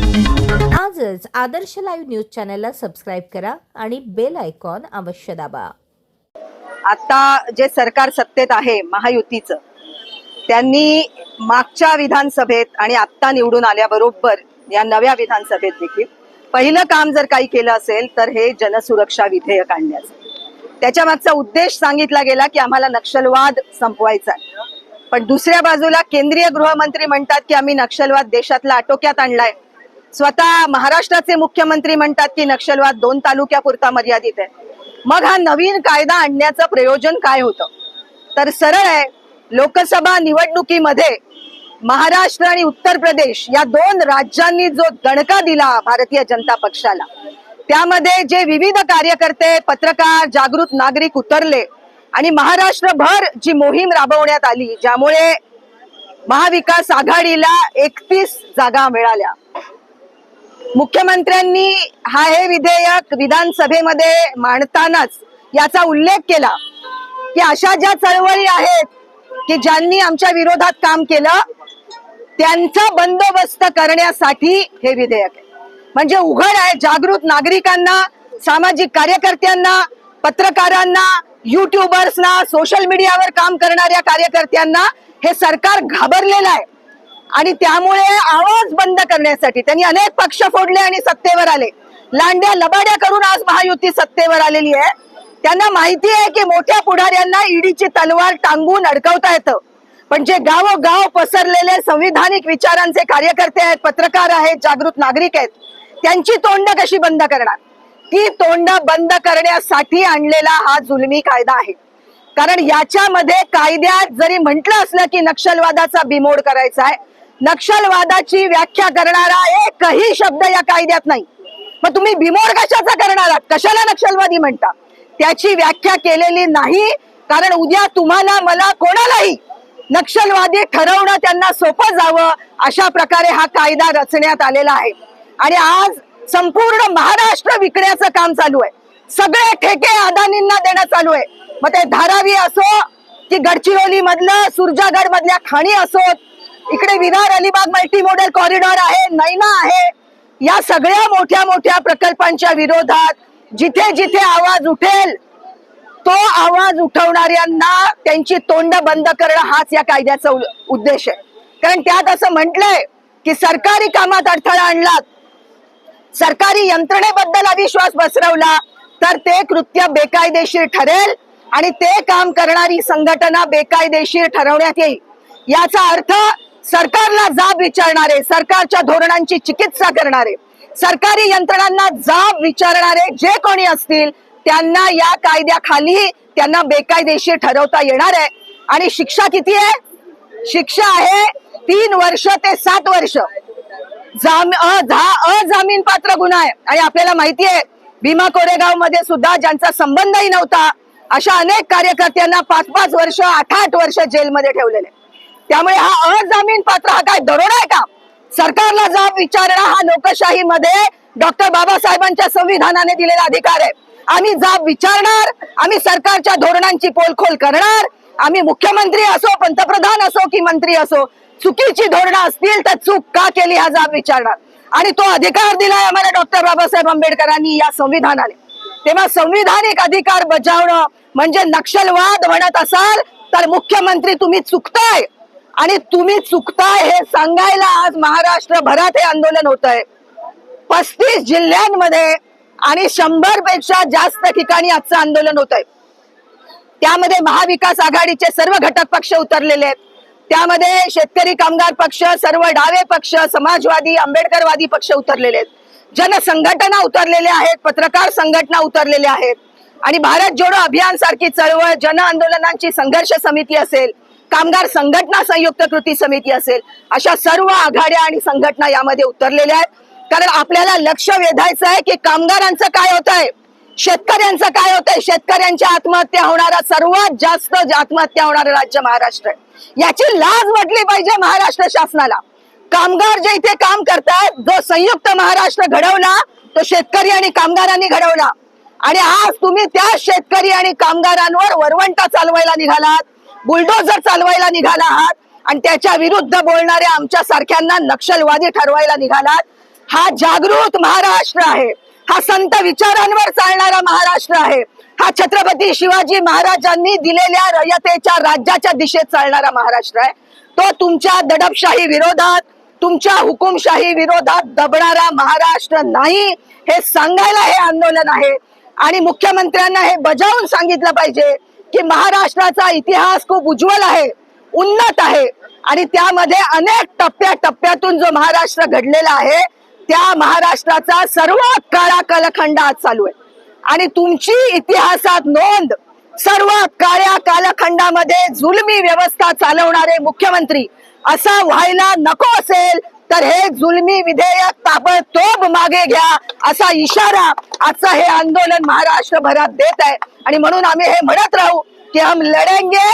आजच Adarsh live news चॅनलला subscribe करा आणि बेल आयकॉन अवश्य दाबा. आता जे सरकार सत्तेत आहे महायुतीचं त्यांनी मागच्या विधानसभेत आणि आत्ता निवडून आल्याबरोबर या नव्या विधानसभेत देखील पहिलं काम जर काही केलं असेल तर हे जनसुरक्षा विधेयक आणण्याचं. त्याच्या मागचा उद्देश सांगितला गेला की आम्हाला नक्षलवाद संपवायचा आहे. पण दुसऱ्या बाजूला केंद्रीय गृहमंत्री म्हणतात की आम्ही नक्षलवाद देशातला आटोक्यात आणलाय. स्वतः महाराष्ट्राचे मुख्यमंत्री म्हणतात की नक्षलवाद दोन तालुक्यापुरता मर्यादित आहे. मग हा नवीन कायदा आणण्याचं प्रयोजन काय होतं? तर सरळ आहे लोकसभा निवडणुकीमध्ये महाराष्ट्र आणि उत्तर प्रदेश या दोन राज्यांनी जो दणका दिला भारतीय जनता पक्षाला त्यामध्ये जे विविध कार्यकर्ते पत्रकार जागृत नागरिक उतरले आणि महाराष्ट्रभर जी मोहीम राबवण्यात आली ज्यामुळे महाविकास आघाडीला एकतीस जागा मिळाल्या. मुख्यमंत्र्यांनी हा हे विधेयक विधानसभेमध्ये मांडतानाच याचा उल्लेख केला की अशा ज्या चळवळी आहेत की ज्यांनी आमच्या विरोधात काम केलं त्यांचा बंदोबस्त करण्यासाठी हे विधेयक आहे. म्हणजे उघड आहे जागृत नागरिकांना सामाजिक कार्यकर्त्यांना पत्रकारांना युट्यूबर्सना सोशल मीडियावर काम करणाऱ्या कार्यकर्त्यांना हे सरकार घाबरलेलं आहे. आणि त्यामुळे आवाज बंद करण्यासाठी त्यांनी अनेक पक्ष फोडले आणि सत्तेवर आले. लांड्या लबाड्या करून आज महायुती सत्तेवर आलेली आहे. त्यांना माहिती आहे की मोठ्या पुढाऱ्यांना ईडीची तलवार टांगून अडकवता येतं. पण जे गावोगाव पसरलेले संविधानिक विचारांचे कार्यकर्ते आहेत पत्रकार आहेत जागृत नागरिक आहेत त्यांची तोंड कशी बंद करणार? ती तोंड बंद करण्यासाठी आणलेला हा जुलमी कायदा आहे. कारण याच्यामध्ये कायद्यात जरी म्हटलं असलं की नक्षलवादाचा बिमोड करायचा आहे नक्षलवादाची व्याख्या करणारा एकही शब्द या कायद्यात नाही. मग तुम्ही भीमोर कशाचा करणार आहात? कशाला नक्षलवादी म्हणता? त्याची व्याख्या केलेली नाही कारण उद्या तुम्हाला मला कोणालाही नक्षलवादी ठरवणं त्यांना सोपं जावं अशा प्रकारे हा कायदा रचण्यात आलेला आहे. आणि आज संपूर्ण महाराष्ट्र विकण्याचं काम चालू आहे. सगळे ठेके अदानींना देणं चालू आहे. मग ते धारावी असो की गडचिरोली मधलं सुरजागड मधल्या खाणी असोत इकडे Virar Alibag multi modal corridor आहे नैना आहे. या सगळ्या मोठ्या मोठ्या प्रकल्पांच्या विरोधात जिथे जिथे आवाज उठेल तो आवाज उठवणाऱ्यांना त्यांची तोंड बंद करणं हाच या कायद्याचा उद्देश आहे. कारण त्यात असं म्हटलंय की सरकारी कामात अडथळा आणलात. सरकारी यंत्रणेबद्दल अविश्वास पसरवला तर ते कृत्य बेकायदेशीर ठरेल आणि ते काम करणारी संघटना बेकायदेशीर ठरवण्यात येईल. याचा अर्थ सरकारला जाब विचारणारे सरकारच्या धोरणांची चिकित्सा करणारे सरकारी यंत्रणांना जाब विचारणारे जे कोणी असतील त्यांना या कायद्याखाली त्यांना बेकायदेशीर ठरवता येणार आहे. आणि शिक्षा किती आहे? शिक्षा आहे तीन वर्ष ते सात वर्ष. जाम अ- झा- अजामीन पात्र गुन्हा आहे. आणि आपल्याला माहिती आहे भीमा कोरेगावमध्ये सुद्धा ज्यांचा संबंधही नव्हता अशा अनेक कार्यकर्त्यांना पाच पाच वर्ष आठ आठ वर्ष जेलमध्ये ठेवलेले. त्यामुळे हा अजामीन पात्र हा काय दरोडा आहे का? सरकारला जाब विचारणं हा लोकशाहीमध्ये डॉक्टर बाबासाहेबांच्या संविधानाने दिलेला अधिकार आहे. आम्ही जाब विचारणार आम्ही सरकारच्या धोरणांची पोलखोल करणार आम्ही मुख्यमंत्री असो पंतप्रधान असो की मंत्री असो चुकीची धोरणं असतील तर चूक का केली हा जाब विचारणार. आणि तो अधिकार दिलाय आम्हाला डॉक्टर बाबासाहेब आंबेडकरांनी या संविधानाने. तेव्हा संविधानिक अधिकार बजावणं म्हणजे नक्षलवाद म्हणत असाल तर मुख्यमंत्री तुम्ही चुकताय. आणि तुम्ही चुकताय हे सांगायला आज महाराष्ट्रभरात हे आंदोलन होत आहे पस्तीस जिल्ह्यांमध्ये आणि शंभरपेक्षा जास्त ठिकाणी आजचं आंदोलन होत आहे त्यामध्ये महाविकास आघाडीचे सर्व घटक पक्ष उतरलेले आहेत. त्यामध्ये शेतकरी कामगार पक्ष सर्व डावे पक्ष समाजवादी आंबेडकरवादी पक्ष उतरलेले आहेत. जनसंघटना उतरलेल्या आहेत पत्रकार संघटना उतरलेल्या आहेत. आणि भारत जोडो अभियान सारखी चळवळ जन आंदोलनांची संघर्ष समिती असेल कामगार संघटना संयुक्त कृती समिती असेल अशा सर्व आघाड्या आणि संघटना यामध्ये उतरलेल्या आहेत. कारण आपल्याला लक्ष वेधायचं आहे की कामगारांचं काय होत आहे शेतकऱ्यांचं काय होतंय. शेतकऱ्यांच्या आत्महत्या होणारा सर्वात जास्त आत्महत्या होणारं राज्य महाराष्ट्र आहे. याची लाज वाटली पाहिजे महाराष्ट्र शासनाला. कामगार जे इथे काम करतायत जो संयुक्त महाराष्ट्र घडवला तो शेतकरी आणि कामगारांनी घडवला. आणि आज तुम्ही त्या शेतकरी आणि कामगारांवर वरवंटा चालवायला निघालात. बुलडोजर चालवायला निघाला आहात आणि त्याच्या विरुद्ध बोलणाऱ्या आमच्या सारख्यांना नक्षलवादी ठरवायला निघालात हा जागृत महाराष्ट्र आहे. हा संत विचारांवर चालणारा महाराष्ट्र आहे. हा छत्रपती शिवाजी महाराजांनी दिलेल्या रयतेच्या राज्याच्या दिशेत चालणारा महाराष्ट्र आहे. तो तुमच्या दडपशाही विरोधात तुमच्या हुकुमशाही विरोधात दबणारा महाराष्ट्र नाही हे सांगायला हे आंदोलन आहे. आणि मुख्यमंत्र्यांना हे बजावून सांगितलं पाहिजे की महाराष्ट्राचा इतिहास खूप उज्ज्वल आहे उन्नत आहे. आणि त्यामध्ये अनेक टप्प्या टप्प्यातून जो महाराष्ट्र घडलेला आहे त्या महाराष्ट्राचा सर्वात काळा कालखंड आज चालू आहे. आणि तुमची इतिहासात नोंद सर्वात काळ्या कालखंडामध्ये जुलमी व्यवस्था चालवणारे मुख्यमंत्री असा व्हायला नको असेल तर हे जुलमी विधेयक ताबडतोब मागे घ्या असा इशारा आजचं हे आंदोलन महाराष्ट्रभरात देत आहे. आणि म्हणून आम्ही हे म्हणत राहू की हम लढेंगे